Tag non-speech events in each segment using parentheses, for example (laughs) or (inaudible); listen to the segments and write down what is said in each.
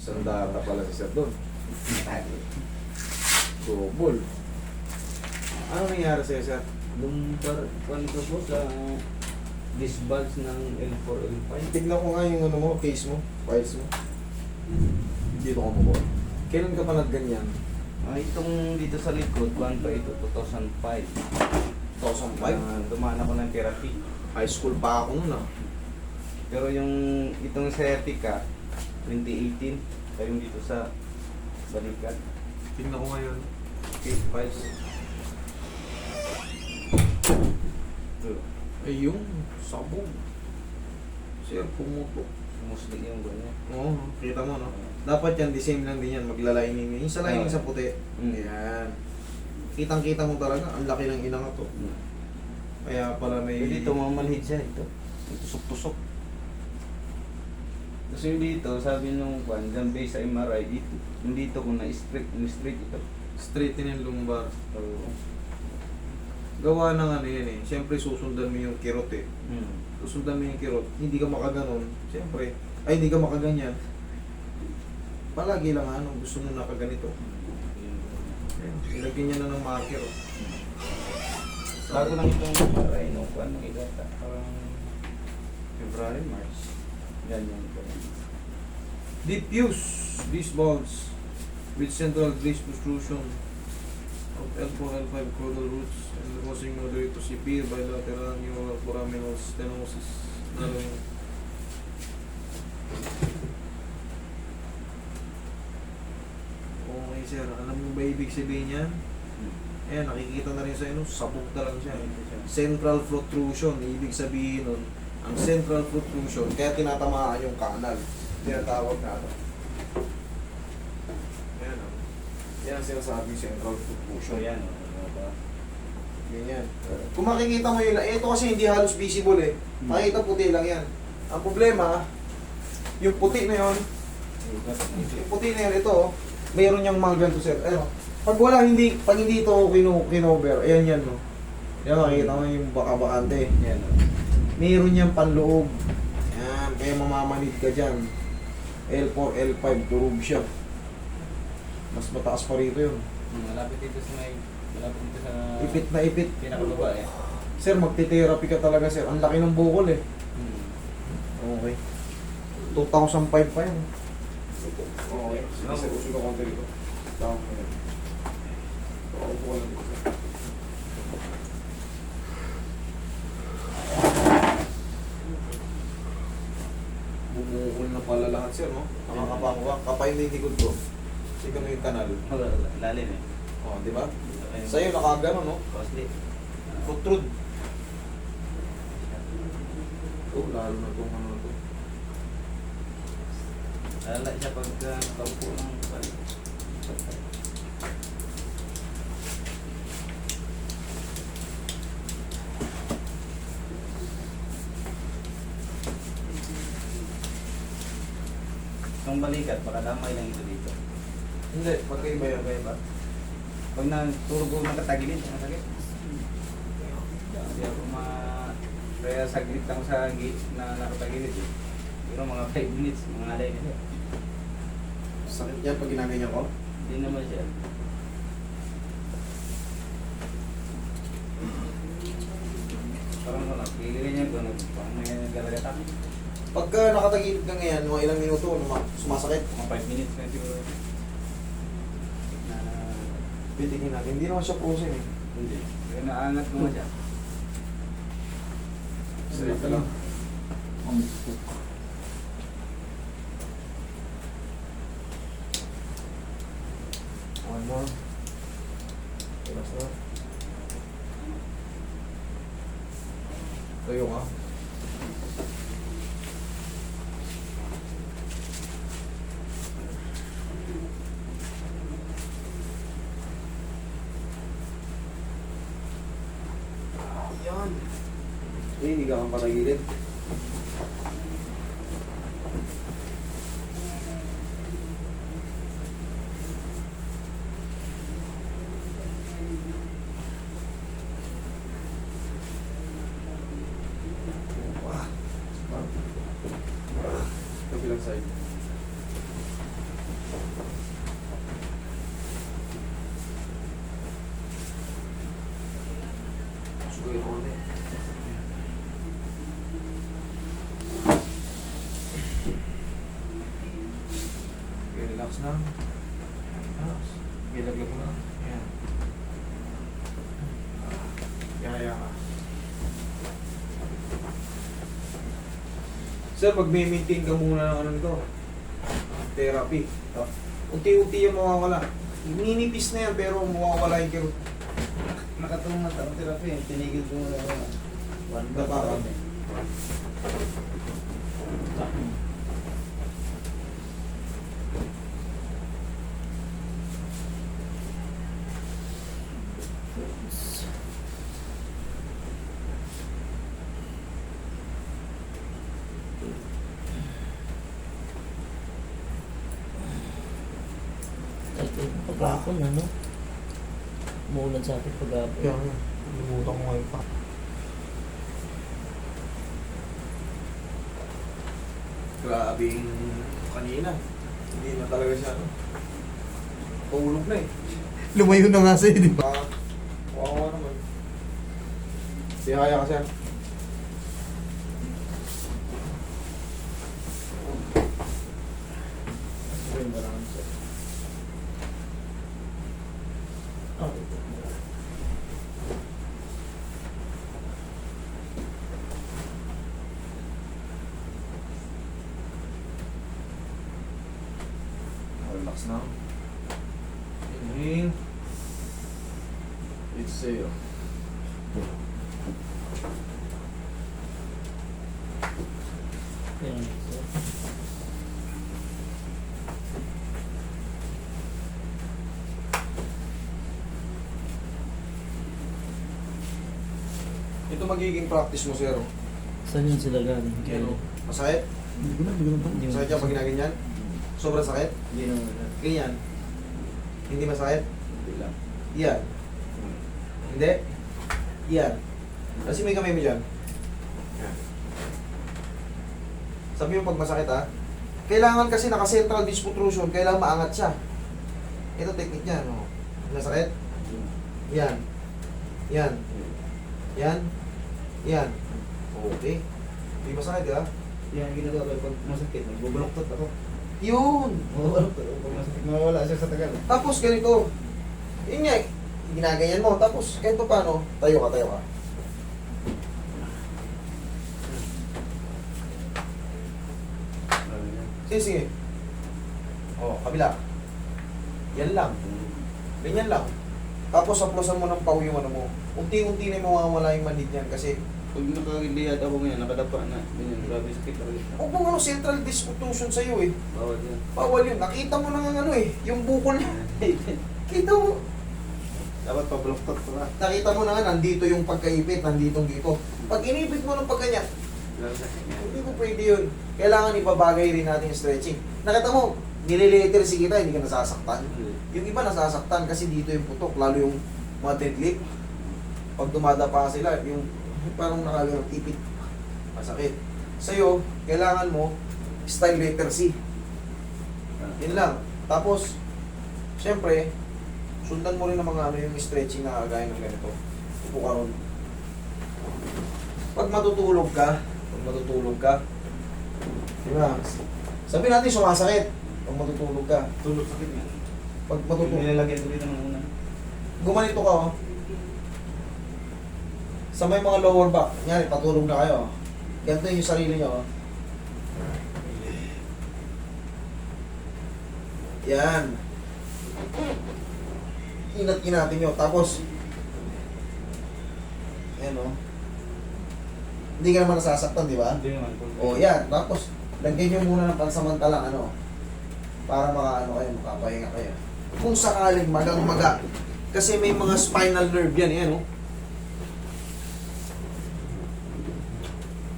Isang data pala si Sir doon. Double. Ano nangyari sa'yo, Sir? Nung par, kwan ko po sa disbalance ng L4, L5. Tignan ko nga yung ano mo, case mo, files mo. Dito ko mo Kailan ka pa nagganyan? Ah, itong dito sa likod, kwan pa ito, 2005. 2005? Ah, dumaan ako ng therapy. High school pa ako nun ah. Pero yung itong sciatica, 2018, kaya yung dito sa balikat. Tignan ko ngayon. Files. Ito, Ay yung sabog. Sir, pumutok. Musli yung ganyan. Oo, kita mo no? Dapat yan, the same lang din yan, maglalining Yung sa lining sa puti. Mm. Yan. Kitang-kita mo talaga, ang laki ng inangat to. Hmm. Kaya pala may... Dito mamalhit siya ito. Tusok-tusok. Tapos yung dito, sabi nung kwan, dyan base sa MRI, dito, yung dito kung na-straight, na-straight ito. Straighten yung lumbar. So, Gawa ng ano yan eh. Siyempre susundan mo yung kirot eh. hmm. Susundan mo yung kirot. Hindi ka makaganon. Siyempre. Ay, hindi ka makaganyan. Palagi lang ano, gusto mo nakaganito. Ayan, Ilagyan niya na ng marker. oh. Bago lang itong MRI, no, kwan, nung igata, parang February, March. Yan kwan. Diffuse these bulbs with central grease protrusion of L4, L5 caudal roots and causing moderate to severe bilateral neuroforaminal stenosis. Ano Okay sir, alam mo ba ibig sabihin niyan? Hmm. Ayan, nakikita na rin sa inyo, sabog talaga siya. Central protrusion, ibig sabihin nun, ang central protrusion, kaya tinatamaan yung kanal. Tinatawag na ano. Ayan o. Yan ang sinasabing central So, protrusion. yan, no, ano ba? Ganyan. Kung makikita mo yun, eh, ito kasi hindi halos visible eh. Hmm. Makikita puti lang yan. Ang problema, yung puti na yun, yung puti na yun, ito, oh, mayroon niyang mga ganito sir. Ano, pag wala, hindi, pag hindi ito kino, kinover, ayan yan, no. Yan, makikita mo yung baka-bakante. Yan, no. Meron niyang panloob. Yan, kaya mamamanid ka dyan. L4, L5, turog siya. Mas mataas pa rito yun. Hmm, Malapit dito sa may, malapit dito sa Ipit na ipit. pinakababa eh. Sir, magti-therapy ka talaga, sir. Ang laki ng bukol eh. Hmm. Okay. 2005 pa yan. Okay. Sige, sir. Konti rito. Down mo yan. Oo, upo ka lang dito, na pala lahat, sir, no? Nakakapangwa. Kapay na yung likod ko. Sige mo yung kanal. Lalim eh. Oh, di ba? Sa'yo, nakagano, no? Costly. Protrude. Oh, lalo na itong ano to. Lala siya pag uh, nakaupo ng balik. Itong balikat, baka damay lang ito dito. Hindi, magkaiba yan. Kaya ba? Pag naturgo nakatagilid, masakit. Hindi ako ma... Kaya saglit lang sa gate na nakatagilid eh. Pero mga 5 minutes, mga alay nila. Sakit yan pag ginaganyan ko. Hindi naman siya. Parang ano, pili niya doon, parang may naglalagatan. Pagka nakatagilid ka ngayon, mga ilang minuto, sumasakit. Mga 5 minutes na siguro. Na, Pitingin natin. Hindi naman siya frozen eh. hindi. Kaya naangat naman siya. Straight ka lang. One more. Relax na. Tayo ka. Yan. Hindi ka kang patagilid. Wah. Wah. Kabilang side. Relax na. Relax. Gilaglag mo na. Yan. Yaya ka. Sir, pag may maintain ka muna ng ano nito, therapy. Ah, Unti-unti yung mawawala. Ninipis na yan, pero mawawala yung kirot. Nakatulong na sa therapy, tinigil ko na ako. One Ba pa Pagkakon, ano? Umuulan sa akin pag-apon. Kaya nga, limutan ko ngayon pa. Grabe yung kanina. Hindi na talaga siya, ano. Paulog na eh. (laughs) Lumayo na nga sa'yo, di Baka, kawawa naman. Di kaya kasi. Relax na. Inhale. Exhale. So, Ito magiging practice mo, sir. Saan yun sila galing? Ano? Masakit? Hindi ko na, hindi ko na. Masakit yan pag ginaganyan? Sobrang sakit? Hindi naman. Ganyan. Hindi masakit? Hindi lang. Yan. Hindi? Yan. Kasi may kamay mo dyan. Yan. Sabi mo pag masakit ha, kailangan kasi naka-central disc protrusion, kailangan maangat siya. Ito technique niya, no? Masakit? Yan. Yan. Yan. Yan. Okay. Hindi masakit ha? Yan ginagawa ko pag masakit, magbubuloktot ako. Yun! Masakit. Mawawala siya sa tagal. Tapos ganito. Yun nga, ginaganyan mo. Tapos, ganito paano? Tayo ka, tayo ka. Sige, sige. O, kabila. Yan lang. Ganyan lang. Tapos, aplosan mo ng pau yung ano mo. Unti-unti na yung mawawala yung manid niyan kasi Pag nakagiliyad ako ngayon, nakadapa na. Ganyan, grabe sakit talaga. huwag mo ano, central disc protrusion sa'yo eh. Bawal yan. Bawal yun. Nakita mo na nga ano eh, yung bukol niya. (laughs) Kita mo, Dapat pabuloktot ko na. nakita mo na nga, nandito yung pagkaipit, nandito dito. Pag inipit mo ng pagkanyan, hindi ko pwede yun. Kailangan ibabagay rin natin yung stretching. Nakita mo, nililiter si kita, hindi ka nasasaktan. Yung iba nasasaktan kasi dito yung putok, lalo yung mga deadlift. Pag dumadapa sila, yung parang nakagalang tipit. Masakit. Sa'yo, kailangan mo, style letter C. Yun lang. Tapos, syempre, sundan mo rin ng mga ano yung stretching na kagaya ng ganito. Upo ka ron. Pag matutulog ka, pag matutulog ka, di ba? Sabi natin sumasakit pag matutulog ka. Tulog sakit. Pag matutulog, nilalagyan ko dito ng una. gumanito ka oh. Sa may mga lower back, kunyari patulog na kayo. oh. Ganito yung sarili nyo. oh. Yan. Inat-inatin nyo. Tapos, yan oh. Hindi ka naman nasasaktan, di ba? Hindi naman. O yan, tapos lagyan nyo muna ng pansamantalang ano para makaano kayo, makapahinga kayo. Kung sakaling magang maga, kasi may mga spinal nerve yan, yan oh.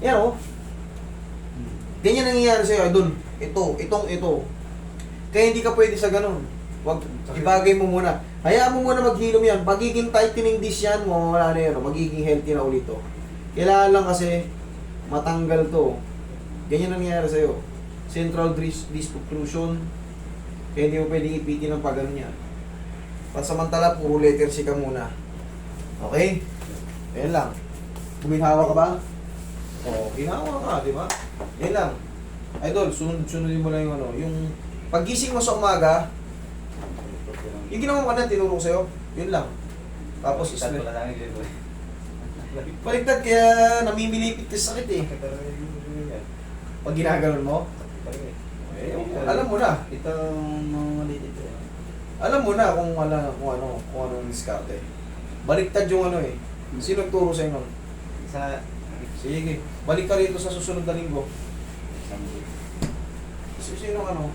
Yan oh. Ganyan nangyayari sa'yo, idol. Ito, itong ito. Kaya hindi ka pwede sa ganun. Wag, ibagay mo muna. Hayaan mo muna maghilom yan. Pagiging tightening dish yan, mawawala na yan. oh. Magiging healthy na ulit to. Kailangan lang kasi matanggal to. Ganyan ang nangyayari sa'yo. Central disc protrusion. Kaya hindi mo pwedeng ipitin ng pagano niya. Pansamantala, puro letter C ka muna. Okay? Ayan lang. Guminhawa ka ba? Oo, ginawa ka, di ba? Yan lang. Idol, sunod-sunodin mo lang yung ano, yung Pag gising mo sa umaga, yung ginawa ko na tinuro ko sa'yo, yun lang. Tapos Isang is pala lang (laughs) yun. Baliktad kaya namimilipit ka sa sakit eh. Pag ginaganon mo, eh, alam mo na. Itong mga maliit ito. Alam mo na kung ano, kung ano, kung anong diskarte. Baliktad yung ano eh. Sino nagturo sa'yo nun? Isa, Sige, balik ka rito sa susunod na linggo. Sino, sino ano?